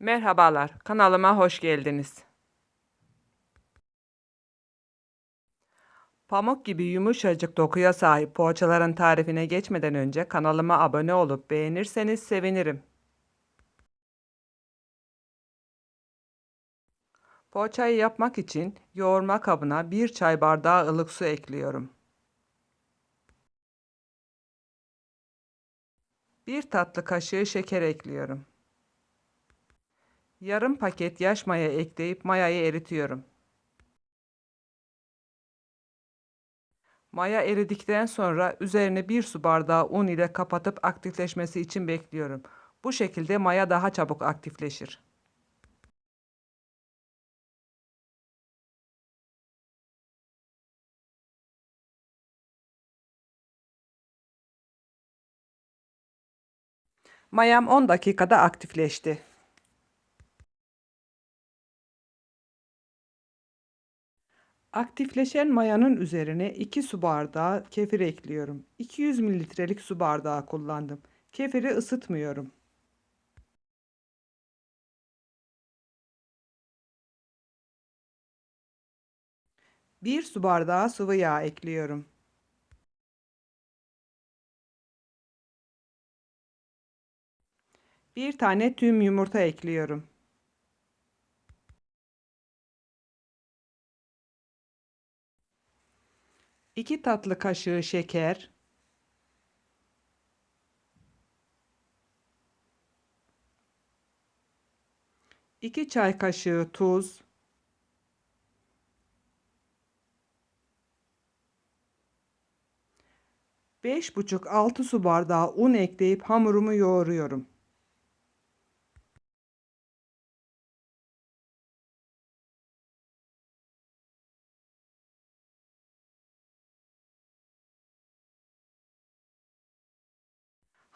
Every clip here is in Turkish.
Merhabalar, kanalıma hoş geldiniz. Pamuk gibi yumuşacık dokuya sahip poğaçaların tarifine geçmeden önce kanalıma abone olup beğenirseniz sevinirim. Poğaçayı yapmak için yoğurma kabına 1 çay bardağı ılık su ekliyorum. 1 tatlı kaşığı şeker ekliyorum. Yarım paket yaş maya ekleyip mayayı eritiyorum. Maya eridikten sonra üzerine bir su bardağı un ile kapatıp aktifleşmesi için bekliyorum. Bu şekilde maya daha çabuk aktifleşir. Mayam 10 dakikada aktifleşti. Aktifleşen mayanın üzerine 2 su bardağı kefir ekliyorum. 200 mililitrelik su bardağı kullandım. Kefiri ısıtmıyorum. Bir su bardağı sıvı yağ ekliyorum. Bir tane tüm yumurta ekliyorum. 2 tatlı kaşığı şeker, iki çay kaşığı tuz, beş buçuk altı su bardağı un ekleyip hamurumu yoğuruyorum.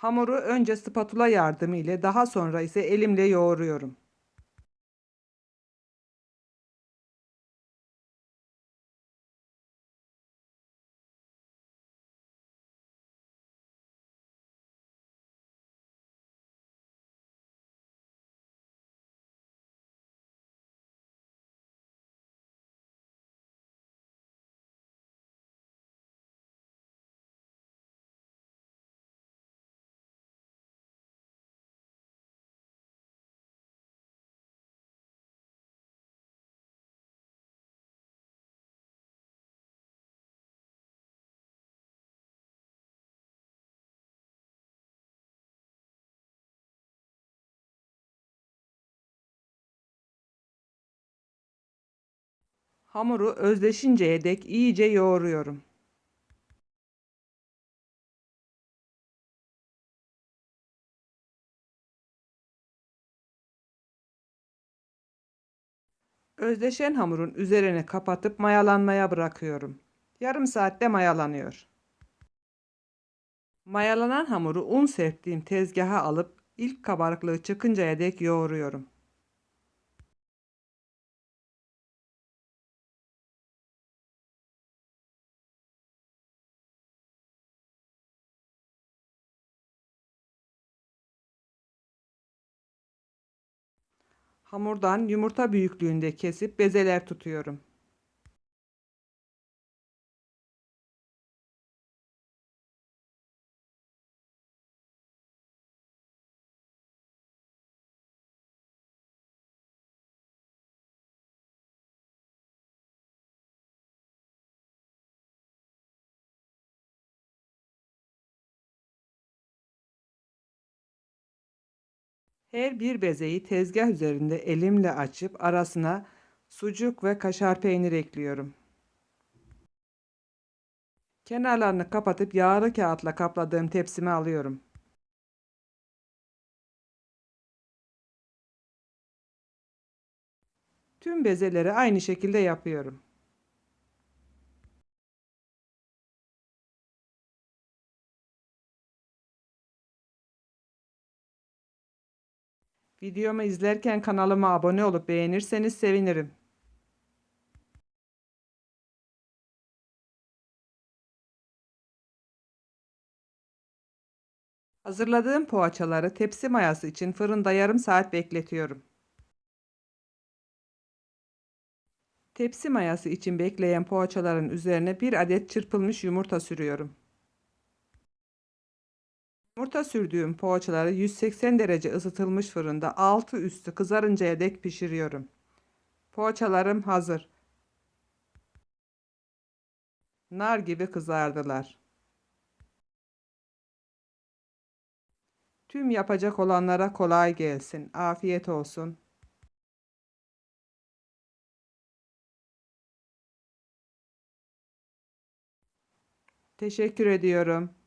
Hamuru önce spatula yardımı ile daha sonra ise elimle yoğuruyorum. Hamuru özleşinceye dek iyice yoğuruyorum. Özleşen hamurun üzerine kapatıp mayalanmaya bırakıyorum. Yarım saatte mayalanıyor. Mayalanan hamuru un serptiğim tezgaha alıp ilk kabarıklığı çıkıncaya dek yoğuruyorum. Hamurdan yumurta büyüklüğünde kesip bezeler tutuyorum. Her bir bezeyi tezgah üzerinde elimle açıp arasına sucuk ve kaşar peynir ekliyorum. Kenarlarını kapatıp yağlı kağıtla kapladığım tepsime alıyorum. Tüm bezeleri aynı şekilde yapıyorum. Videomu izlerken kanalıma abone olup beğenirseniz sevinirim. Hazırladığım poğaçaları tepsi mayası için fırında yarım saat bekletiyorum. Tepsi mayası için bekleyen poğaçaların üzerine bir adet çırpılmış yumurta sürüyorum. Yumurta sürdüğüm poğaçaları 180 derece ısıtılmış fırında altı üstü kızarıncaya dek pişiriyorum. Poğaçalarım hazır. Nar gibi kızardılar. Tüm yapacak olanlara kolay gelsin. Afiyet olsun. Teşekkür ediyorum.